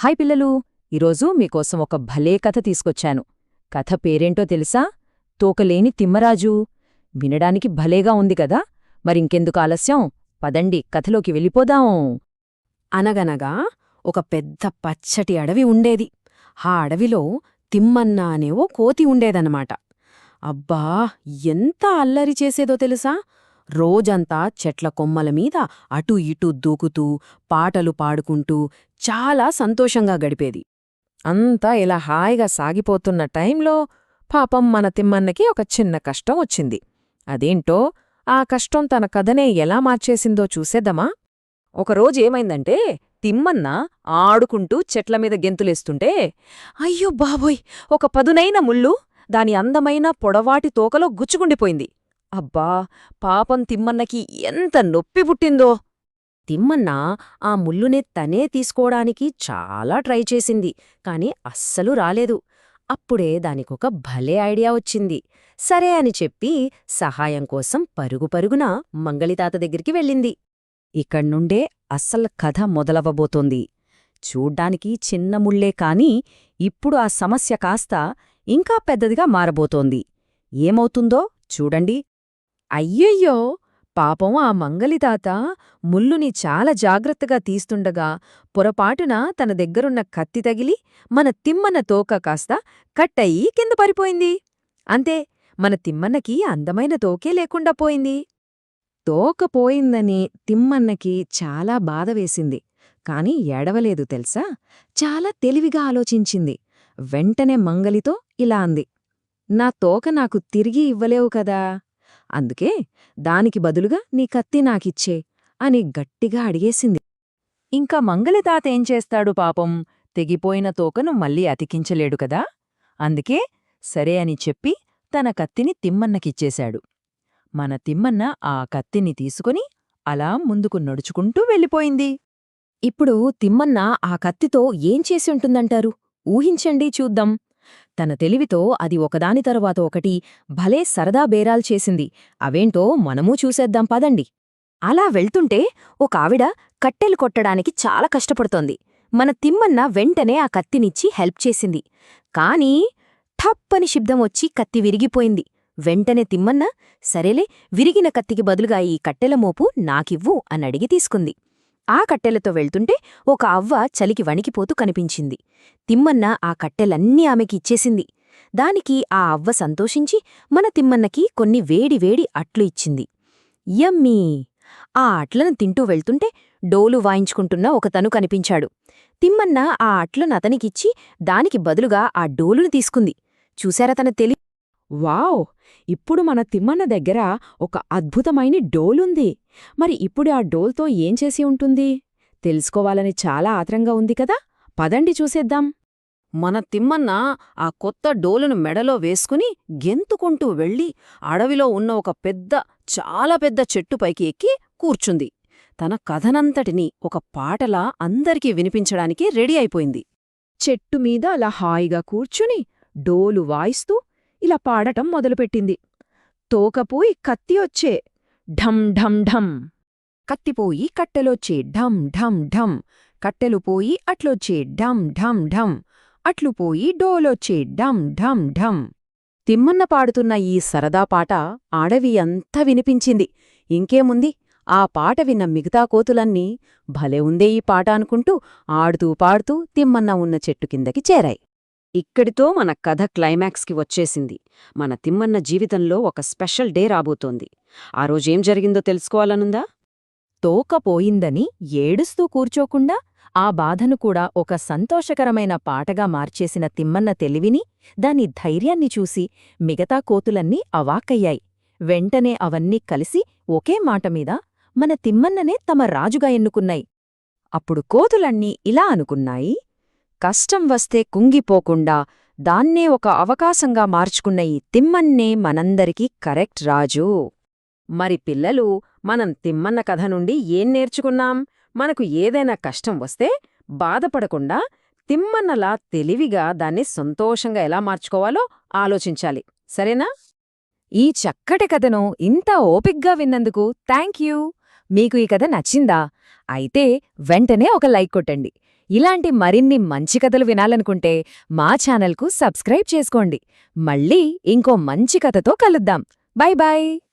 Hi పిల్లలు ఈరోజు మీకోసం ఒక భలే కథ తీసుకొచ్చాను. కథ పేరేంటో తెలుసా? తోకలేని తిమ్మరాజు. వినడానికి భలేగా ఉంది కదా? మరింకెందుకు ఆలస్యం? పదండి కథలోకి వెళ్ళిపోదాం. అనగనగా ఒక పెద్ద పచ్చటి అడవి ఉండేది. ఆ అడవిలో తిమ్మన్న ఓ కోతి ఉండేదన్నమాట. అబ్బా ఎంత అల్లరి చేసేదో తెలుసా? రోజంతా చెట్ల కొమ్మల మీద అటూ ఇటూ దూకుతూ పాటలు పాడుకుంటూ చాలా సంతోషంగా గడిపేది. అంతా ఇలా హాయిగా సాగిపోతున్న టైంలో పాపం మన తిమ్మన్నకి ఒక చిన్న కష్టం వచ్చింది. అదేంటో ఆ కష్టం తన కథనే ఎలా మార్చేసిందో చూసేద్దామా? ఒకరోజు ఏమైందంటే తిమ్మన్న ఆడుకుంటూ చెట్ల మీద గెంతులేస్తుంటే అయ్యో బాబోయ్! ఒక పదునైన ముళ్ళు దాని అందమైన పొడవాటి తోకలో గుచ్చుకుండిపోయింది. అబ్బా పాపం తిమ్మన్నకి ఎంత నొప్పి పుట్టిందో. తిమ్మన్న ఆ ముల్లునే తనే తీసుకోవడానికి చాలా ట్రై చేసింది కాని అస్సలు రాలేదు. అప్పుడే దానికొక భలే ఐడియా వచ్చింది. సరే అని చెప్పి సహాయం కోసం పరుగు పరుగున మంగళితాత దగ్గరికి వెళ్ళింది. ఇక్కడ్నుండే అస్సలు కథ మొదలవ్వబోతోంది. చూడ్డానికి చిన్న ముళ్ళే కాని ఇప్పుడు ఆ సమస్య కాస్త ఇంకా పెద్దదిగా మారబోతోంది. ఏమవుతుందో చూడండి. అయ్యయ్యో! పాపం ఆ మంగలితాత ముల్లుని చాలా జాగ్రత్తగా తీస్తుండగా పొరపాటున తన దగ్గరున్న కత్తి తగిలి మన తిమ్మన్న తోక కాస్త కట్టయి కింద పరిపోయింది. అంతే మన తిమ్మన్నకి అందమైన తోకే లేకుండా పోయింది. తోక పోయిందని తిమ్మన్నకి చాలా బాధ వేసింది. కాని ఏడవలేదు తెలుసా? చాలా తెలివిగా ఆలోచించింది. వెంటనే మంగలితో ఇలా అంది. నా తోక నాకు తిరిగి ఇవ్వలేవు కదా! అందుకే దానికి బదులుగా నీ కత్తి నాకిచ్చే అని గట్టిగా అడిగేసింది. ఇంకా మంగళతాతేం ఏం చేస్తాడు పాపం? తెగిపోయిన తోకను మళ్ళీ అతికించలేడు కదా? అందుకే సరే అని చెప్పి తన కత్తిని తిమ్మన్నకిచ్చేశాడు. మన తిమ్మన్న ఆ కత్తిని తీసుకుని అలా ముందుకు నడుచుకుంటూ వెళ్ళిపోయింది. ఇప్పుడు తిమ్మన్న ఆ కత్తితో ఏం చేసి ఉంటుందంటారు? ఊహించండి చూద్దాం. తన తెలివితో అది ఒకదాని తరువాత ఒకటి భలే సరదా బేరాలు చేసింది. అవేంటో మనమూ చూసేద్దాం పదండి. అలా వెళ్తుంటే ఒక ఆవిడ కట్టెలు కొట్టడానికి చాలా కష్టపడుతోంది. మన తిమ్మన్న వెంటనే ఆ కత్తినిచ్చి హెల్ప్ చేసింది. కాని ఠప్పని శబ్దం వచ్చి కత్తి విరిగిపోయింది. వెంటనే తిమ్మన్న సరేలే విరిగిన కత్తికి బదులుగా ఈ కట్టెల మోపు నాకివ్వు అనడిగి తీసుకుంది. ఆ కట్టెలతో వెళ్తుంటే ఒక అవ్వ చలికి వణికిపోతూ కనిపించింది. తిమ్మన్న ఆ కట్టెలన్నీ ఆమెకి ఇచ్చేసింది. దానికి ఆ అవ్వ సంతోషించి మన తిమ్మన్నకి కొన్ని వేడివేడి అట్లు ఇచ్చింది. యమ్మీ! ఆ అట్లను తింటూ వెళ్తుంటే డోలు వాయించుకుంటున్న ఒకతను కనిపించాడు. తిమ్మన్న ఆ అట్లను అతనికిచ్చి దానికి బదులుగా ఆ డోలును తీసుకుంది. చూశారా తన తెలి వావ్! ఇప్పుడు మన తిమ్మన్న దగ్గర ఒక అద్భుతమైన డోలుంది మరి ఇప్పుడు ఆ డోల్తో ఏం చేసి ఉంటుంది? తెలుసుకోవాలని చాలా ఆత్రంగా ఉంది కదా? పదండి చూసేద్దాం. మన తిమ్మన్న ఆ కొత్త డోలును మెడలో వేసుకుని గెంతుకుంటూ వెళ్ళి అడవిలో ఉన్న ఒక పెద్ద చాలా పెద్ద చెట్టుపైకి ఎక్కి కూర్చుంది. తన కథనంతటినీ ఒక పాటలా అందరికీ వినిపించడానికి రెడీ అయిపోయింది. చెట్టు మీద అలా హాయిగా కూర్చుని డోలు వాయిస్తూ ఇలా పాడటం మొదలుపెట్టింది. తోకపోయి కత్తి వచ్చే ఢం ఢం ఢం. కత్తిపోయి కట్టెలొచ్చే ఢం ఢం ఢం. కట్టెలు పోయి అట్లొచ్చే ఢం ఢం ఢం. అట్లు పోయి డోలొచ్చే ఢం ఢం ఢం. తిమ్మన్న పాడుతున్న ఈ సరదా పాట అడవి అంతా వినిపించింది. ఇంకేముంది? ఆ పాట విన్న మిగతా కోతులన్నీ భలే ఉందే ఈ పాట అనుకుంటూ ఆడుతూ పాడుతూ తిమ్మన్న ఉన్న చెట్టు కిందకి చేరాయి. ఇక్కడితో మన కథ క్లైమాక్స్కి వచ్చేసింది. మన తిమ్మన్న జీవితంలో ఒక స్పెషల్ డే రాబోతోంది. ఆ రోజేం జరిగిందో తెలుసుకోవాలనుందా? తోకపోయిందని ఏడుస్తూ కూర్చోకుండా ఆ బాధను కూడా ఒక సంతోషకరమైన పాటగా మార్చేసిన తిమ్మన్న తెలివిని దాని ధైర్యాన్ని చూసి మిగతా కోతులన్నీ అవాక్కయ్యాయి. వెంటనే అవన్నీ కలిసి ఒకే మాటమీద మన తిమ్మన్ననే తమ రాజుగా ఎన్నుకున్నాయి. అప్పుడు కోతులన్నీ ఇలా అనుకున్నాయి. కష్టం వస్తే కుంగిపోకుండా దాన్నే ఒక అవకాశంగా మార్చుకున్న ఈ తిమ్మన్నే మనందరికీ కరెక్ట్ రాజు. మరి పిల్లలు మనం తిమ్మన్న కథ నుండి ఏం నేర్చుకున్నాం? మనకు ఏదైనా కష్టం వస్తే బాధపడకుండా తిమ్మన్నలా తెలివిగా దాన్ని సంతోషంగా ఎలా మార్చుకోవాలో ఆలోచించాలి. సరేనా? ఈ చక్కటి కథను ఇంత ఓపిగ్గా విన్నందుకు థ్యాంక్ యూ మీకు ఈ కథ నచ్చిందా? అయితే వెంటనే ఒక లైక్ కొట్టండి. ఇలాంటి మరిన్ని మంచి కథలు వినాలనుకుంటే మా ఛానల్కు సబ్స్క్రైబ్ చేసుకోండి. మళ్ళీ ఇంకో మంచి కథతో కలుద్దాం. Bye bye